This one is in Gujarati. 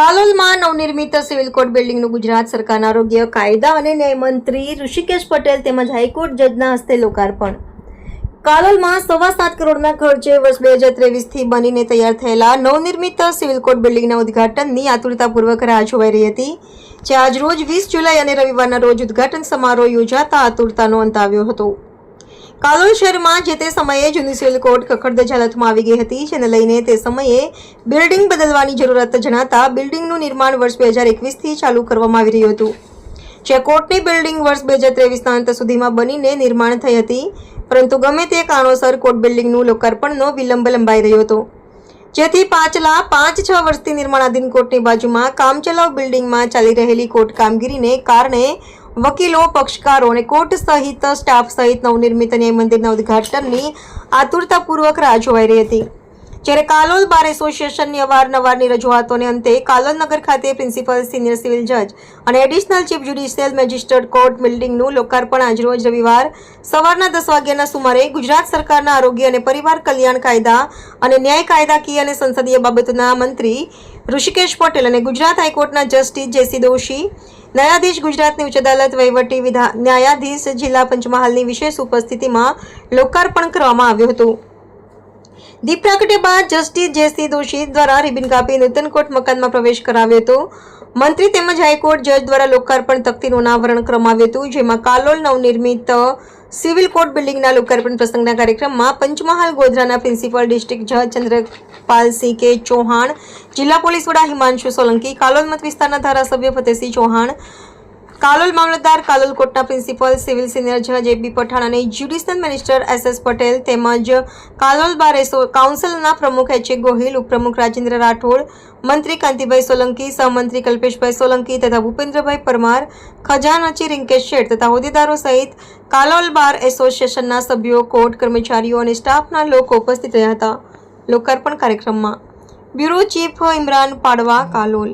કાલોલમાં નવનિર્મિત સિવિલ કોર્ટ બિલ્ડિંગનું ગુજરાત સરકારના આરોગ્ય કાયદા અને ન્યાય મંત્રી ઋષિકેશ પટેલ તેમજ હાઈકોર્ટ જજના હસ્તે લોકાર્પણ. કાલોલમાં સવા સાત કરોડના ખર્ચે વર્ષ બે હજાર ત્રેવીસથી બનીને તૈયાર થયેલા નવનિર્મિત સિવિલ કોર્ટ બિલ્ડિંગના ઉદઘાટનની આતુરતાપૂર્વક રાહ જોવાઈ રહી હતી, જે આજ રોજ વીસ જુલાઈ અને રવિવારના રોજ ઉદ્ઘાટન સમારોહ યોજાતા આતુરતાનો અંત આવ્યો હતો. કાલોલ શહેરમાં જે તે સમયે જૂની કોર્ટ કખડદ હાલતમાં આવી ગઈ હતી, જેને લઈને તે સમયે બિલ્ડિંગ બદલવાની જરૂરત જણાતા બિલ્ડિંગનું નિર્માણ વર્ષ બે હજાર એકવીસથી ચાલુ કરવામાં આવી રહ્યું હતું. જે કોર્ટની બિલ્ડિંગ વર્ષ બે હજાર ત્રેવીસના અંત સુધીમાં બનીને નિર્માણ થઈ હતી, પરંતુ ગમે તે કારણોસર કોર્ટ બિલ્ડિંગનું લોકાર્પણનો વિલંબ લંબાઈ રહ્યો હતો. જેથી પાછલા પાંચ છ વર્ષથી નિર્માણાધીન કોર્ટની બાજુમાં કામચલાઉ બિલ્ડિંગમાં ચાલી રહેલી કોર્ટ કામગીરીને કારણે વકીલો, પક્ષકારો અને કોર્ટ સહિત, સ્ટાફ સહિત નવનિર્મિત ન્યાય મંદિરના ઉદઘાટનની આતુરતાપૂર્વક રાહ જોવાઈ રહી હતી. જ્યારે કાલોલ બાર એસોસિએશનની અવારનવારની રજૂઆતોને અંતે કાલોલ નગર ખાતે પ્રિન્સિપલ, સિનિયર સિવિલ જજ અને additional chief judicial magistrate court બિલ્ડિંગનું લોકાર્પણ આજરોજ રવિવાર સવારના દસ વાગ્યાના સુમારે ગુજરાત સરકારના આરોગ્ય અને પરિવાર કલ્યાણ કાયદા અને ન્યાય કાયદાકીય અને સંસદીય બાબતોના મંત્રી ઋષિકેશ પટેલ અને ગુજરાત હાઈકોર્ટના જસ્ટિસ જેસી દોશી, ન્યાયાધીશ ગુજરાતની ઉચ્ચ અદાલત વહીવટી વિધા, ન્યાયાધીશ જિલ્લા પંચમહાલની વિશેષ ઉપસ્થિતિમાં લોકાર્પણ કરવામાં આવ્યું હતું. દીપ પ્રાગટ્ય બાદ જસ્ટિસ જેસી દોશી દ્વારા રિબિન કાપી નૂતન કોર્ટ મકાનમાં પ્રવેશ કરાવ્યો હતો. મંત્રી તેમજ હાઈકોર્ટ જજ દ્વારા લોકાર્પણ તકતીનું અનાવરણ કરવામાં હતું, જેમાં કાલોલ નવનિર્મિત સિવિલ કોર્ટ બિલ્ડિંગના લોકાર્પણ પ્રસંગના કાર્યક્રમમાં પંચમહાલ ગોધરાના પ્રિન્સિપલ ડિસ્ટ્રિક્ટ જજ ચંદ્રપાલસિંહ કે ચૌહાણ, જિલ્લા પોલીસ વડા હિમાંશુ સોલંકી, કાલોલ મત વિસ્તારના ધારાસભ્ય ફતેહસિંહ ચૌહાણ કાલોલ મામલતદાર કાલોલ કોર્ટના પ્રિન્સિપલ સિવિલ સિનિયર જજ એબી પઠાણ અને judicial minister S S Patel તેમજ કાલોલ બાર કાઉન્સિલના પ્રમુખ એચ એ ગોહિલ, ઉપપ્રમુખ રાજેન્દ્ર રાઠોડ, મંત્રી કાંતિભાઈ સોલંકી, સહમંત્રી કલ્પેશભાઈ સોલંકી તથા ભૂપેન્દ્રભાઈ પરમાર, ખજાનચી રિંકેશ શેઠ તથા હોદ્દેદારો સહિત કાલોલ બાર એસોસિએશનના સભ્યો, કોર્ટ કર્મચારીઓ અને સ્ટાફના લોકો ઉપસ્થિત રહ્યા હતા. લોકાર્પણ કાર્યક્રમમાં. બ્યુરો ચીફ ઇમરાન પાડવા કાલોલ.